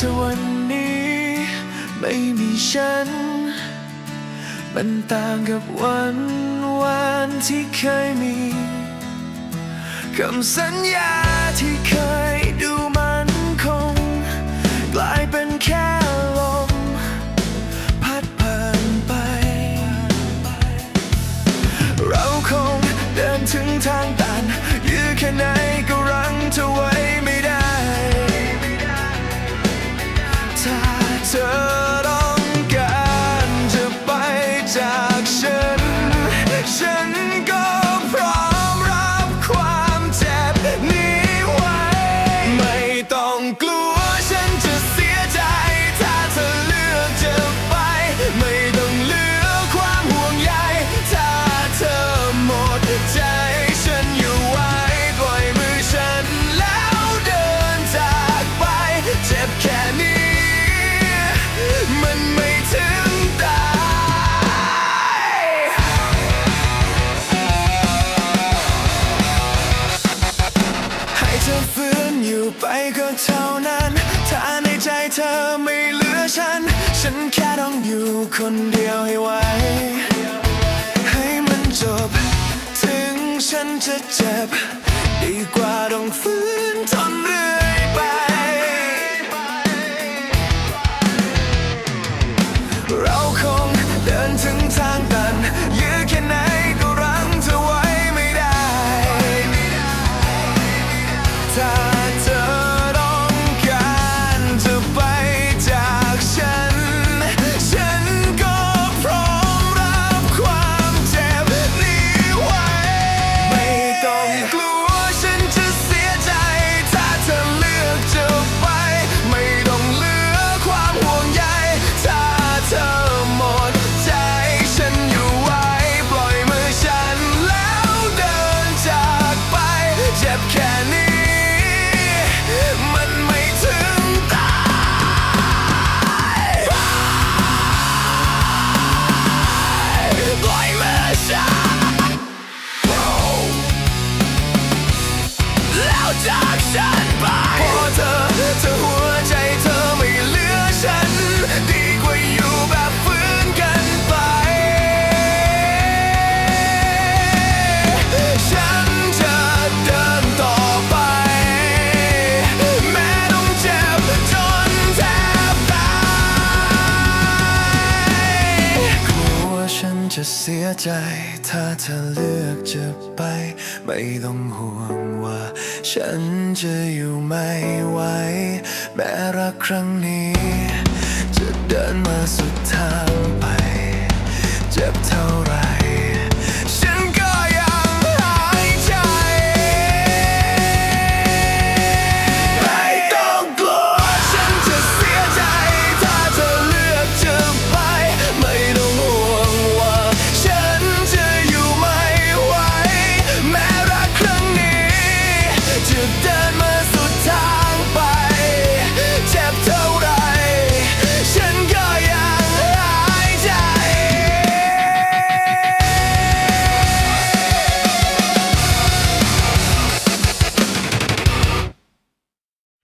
ถ้าวันนี้ไม่มีฉัน มันต่างกับวันวานที่เคยมีคำสัญญาที่เคยดูมันคง กลายเป็นแค่ลมพัดผ่านไป เราคงเดินถึงทางตันยื้อแค่ไหนก็รั้งเธอไว้ ไปก็เท่านั้น ถ้าในใจเธอไม่เหลือฉัน ฉันแค่ต้องอยู่คนเดียวให้ไหว ให้มันจบ ถึงฉันจะเจ็บ ดีกว่าต้องฟื้นทนเรื่อยไป เราคงเดินถึงทาง ฉันไปพอเธอเธอหัวใจเธอไม่เหลือฉัน จะเสียใจ ถ้าเธอเลือกจะไป ไม่ต้องห่วงว่า ฉันจะอยู่ไม่ไหว แม้รักครั้งนี้ จะเดินมาสุด